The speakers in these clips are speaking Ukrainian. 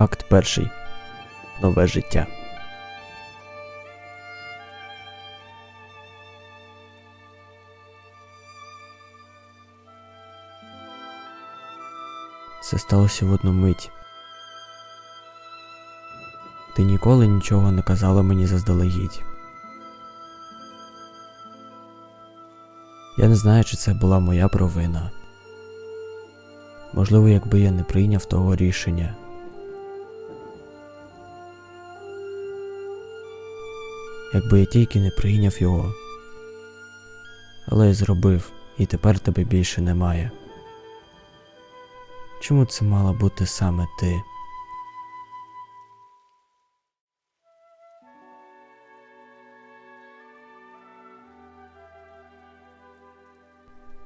Акт перший. Нове життя. Це сталося в одну мить. Ти ніколи нічого не казала мені заздалегідь. Я не знаю, чи це була моя провина. Можливо, якби я не прийняв того рішення. Якби я тільки не прийняв його. Але я зробив, і тепер тебе більше немає. Чому це мала бути саме ти?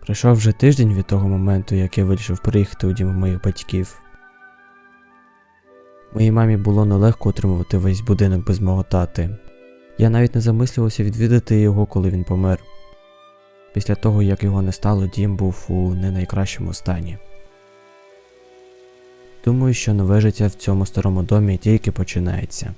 Пройшов вже тиждень від того моменту, як я вирішив приїхати у дім моїх батьків. Моїй мамі було нелегко утримувати весь будинок без мого тати. Я навіть не замислювався відвідати його, коли він помер. Після того, як його не стало, дім був у не найкращому стані. Думаю, що нове життя в цьому старому домі тільки починається.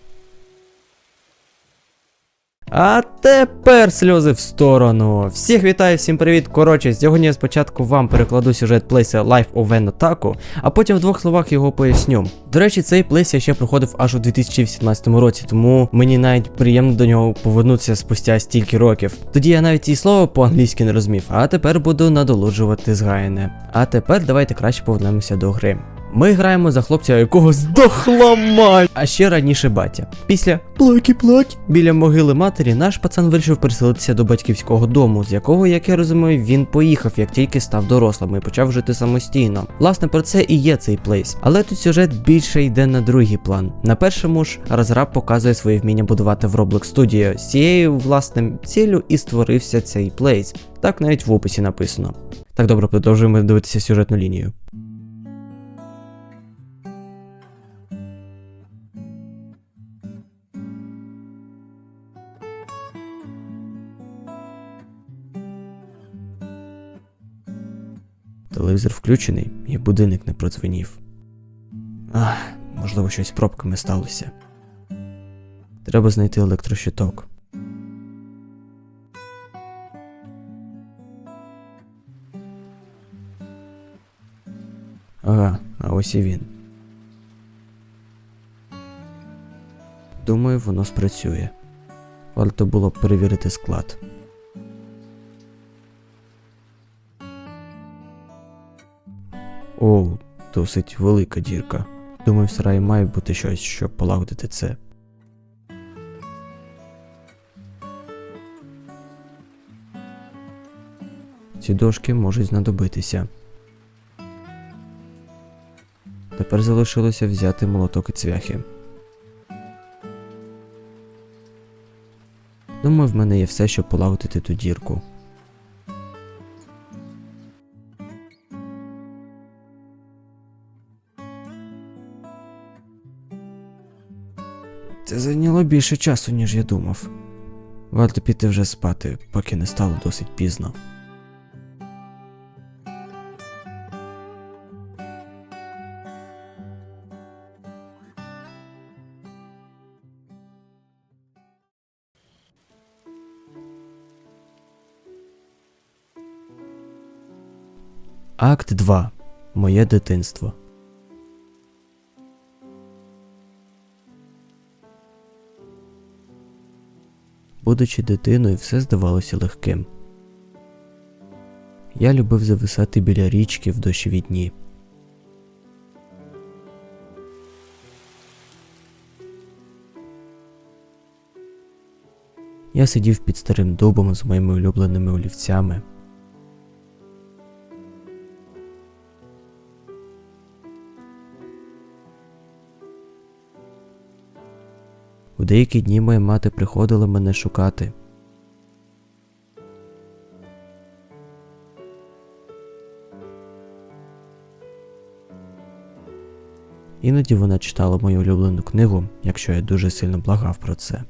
А тепер сльози в сторону. Всіх вітаю, всім привіт. Коротше, сьогодні я спочатку вам перекладу сюжет плейса Life of Van Attack, а потім в двох словах його поясню. До речі, цей плейс я ще проходив аж у 2018 році, тому мені навіть приємно до нього повернутися спустя стільки років. Тоді я навіть і слово по-англійськи не розумів, а тепер буду надолуджувати згаяне. А тепер давайте краще повернемося до гри. Ми граємо за хлопця, якого здохла мать! А ще раніше батя. Після плакі-плакі біля могили матері наш пацан вирішив переселитися до батьківського дому, з якого, як я розумію, він поїхав, як тільки став дорослим і почав жити самостійно. Власне, про це і є цей плейс. Але тут сюжет більше йде на другий план. На першому ж розраб показує своє вміння будувати в Roblox Studio. З цією власним ціллю і створився цей плейс. Так навіть в описі написано. Так добре, продовжуємо дивитися сюжетну лінію. Телевізор включений, і будильник не продзвенів. Ах, можливо, щось пробками сталося. Треба знайти електрощиток. Ага, а ось і він. Думаю, воно спрацює. Варто було б перевірити склад. Досить велика дірка. Думаю, в сараї має бути щось, щоб полагодити це. Ці дошки можуть знадобитися. Тепер залишилося взяти молоток і цвяхи. Думаю, в мене є все, щоб полагодити ту дірку. Це зайняло більше часу, ніж я думав. Варто піти вже спати, поки не стало досить пізно. Акт 2. Моє дитинство. Будучи дитиною, все здавалося легким. Я любив зависати біля річки в дощові дні. Я сидів під старим дубом з моїми улюбленими олівцями. У деякі дні моя мати приходила мене шукати. Іноді вона читала мою улюблену книгу, якщо я дуже сильно благав про це.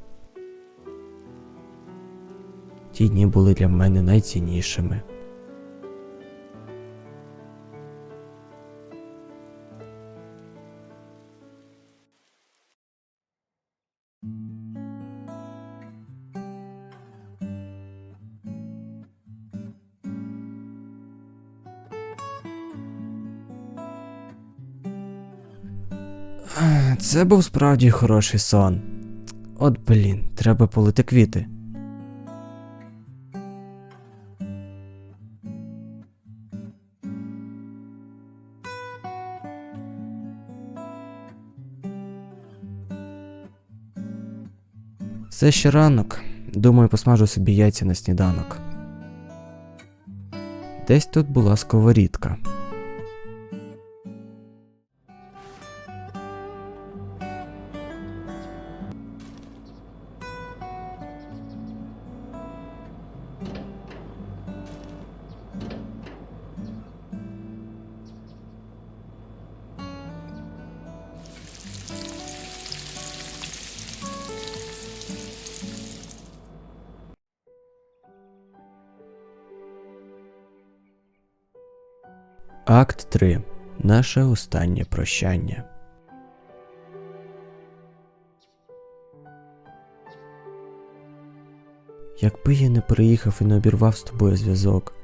Ті дні були для мене найціннішими. Це був справді хороший сон. От блін, треба полити квіти. Все ще ранок. Думаю, посмажу собі яйця на сніданок. Десь тут була сковорідка. Акт 3. Наше останнє прощання. Якби я не приїхав і не обірвав з тобою зв'язок.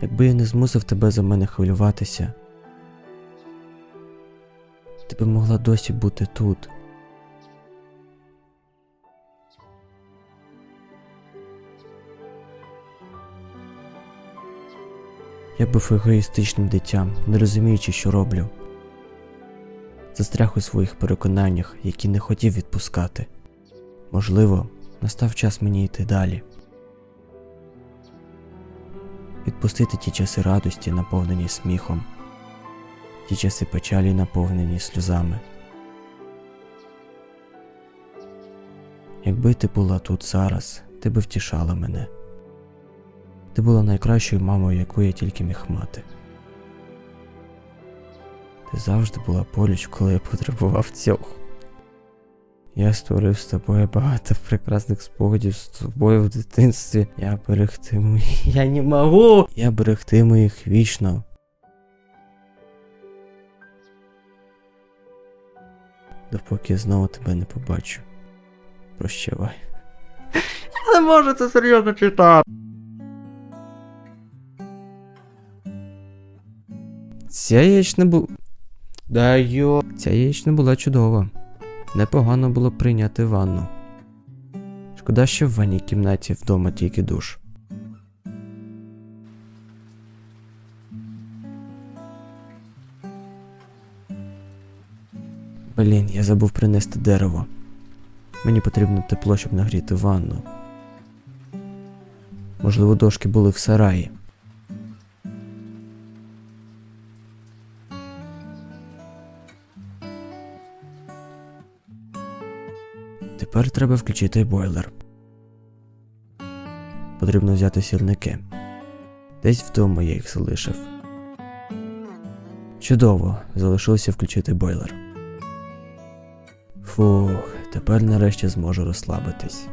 Якби я не змусив тебе за мене хвилюватися, ти би могла досі бути тут. Я був егоїстичним дитям, не розуміючи, що роблю. Застряг у своїх переконаннях, які не хотів відпускати. Можливо, настав час мені йти далі. Відпустити ті часи радості, наповнені сміхом, ті часи печалі, наповнені сльозами. Якби ти була тут зараз, ти би втішала мене. Ти була найкращою мамою, яку я тільки міг мати. Ти завжди була поруч, коли я потребував цього. Я створив з тобою багато прекрасних спогадів з тобою в дитинстві. Я берегтиму. їх. Я не можу! Я берегтиму їх вічно. Допоки я знову тебе не побачу. Прощавай. Я не можу це серйозно читати. Ця яєчня була. Да йо. Ця яєчня була чудова. Непогано було прийняти ванну. Шкода, що в ванній кімнаті вдома тільки душ. Блін, я забув принести дерево. Мені потрібно тепло, щоб нагріти ванну. Можливо, дошки були в сараї. Тепер треба включити бойлер. Потрібно взяти сірники. Десь вдома я їх залишив. Чудово, залишилося включити бойлер. Фух, тепер нарешті зможу розслабитись.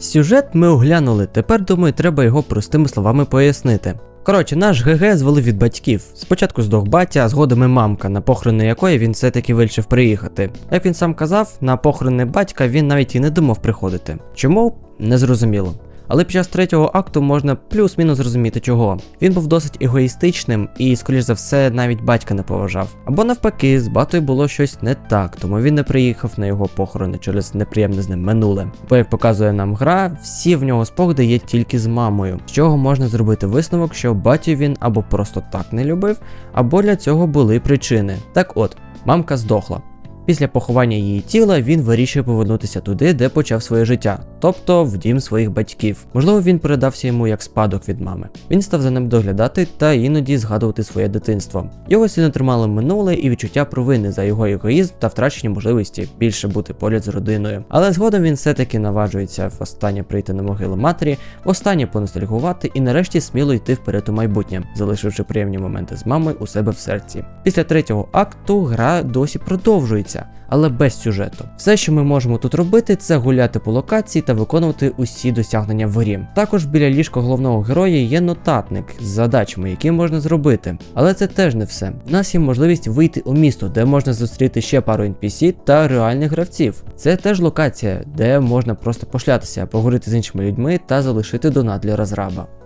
Сюжет ми оглянули, тепер думаю, треба його простими словами пояснити. Коротше, наш ГГ звели від батьків. Спочатку здох батя, а згодом і мамка, на похорони якої він все-таки вирішив приїхати. Як він сам казав, на похорони батька він навіть і не думав приходити. Чому? Незрозуміло. Але під час третього акту можна плюс-мінус зрозуміти чого. Він був досить егоїстичним і, скоріш за все, навіть батька не поважав. Або навпаки, з батою було щось не так, тому він не приїхав на його похорони через неприємне з ним минуле. Бо як показує нам гра, всі в нього спогади є тільки з мамою, з чого можна зробити висновок, що батю він або просто так не любив, або для цього були причини. Так от, мамка здохла. Після поховання її тіла він вирішує повернутися туди, де почав своє життя, тобто в дім своїх батьків. Можливо, він передався йому як спадок від мами. Він став за ним доглядати та іноді згадувати своє дитинство. Його сильно тримало минуле і відчуття провини за його егоїзм та втрачені можливості більше бути поряд з родиною. Але згодом він все-таки наважується востаннє прийти на могилу матері, востаннє поностальгувати і нарешті сміло йти вперед у майбутнє, залишивши приємні моменти з мамою у себе в серці. Після третього акту гра досі продовжується але без сюжету. Все, що ми можемо тут робити, це гуляти по локації та виконувати усі досягнення в грі. Також біля ліжка головного героя є нотатник з задачами, які можна зробити. Але це теж не все. У нас є можливість вийти у місто, де можна зустріти ще пару NPC та реальних гравців. Це теж локація, де можна просто пошлятися, поговорити з іншими людьми та залишити донат для розраба.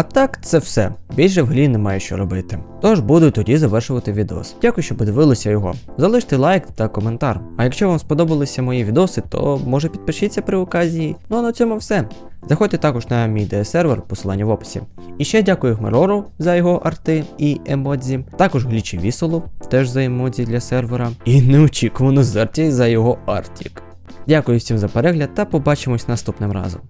А так, це все. Більше в грі немає що робити. Тож буду тоді завершувати відос. Дякую, що подивилися його. Залиште лайк та коментар. А якщо вам сподобалися мої відоси, то може підпишіться при оказії. Ну а на цьому все. Заходьте також на мій DS сервер, посилання в описі. І ще дякую Гмерору за його арти і емодзі, також Глічі Вісолу, теж за емодзі для сервера, і неочікувану Зерті за його артік. Дякую всім за перегляд та побачимось наступним разом.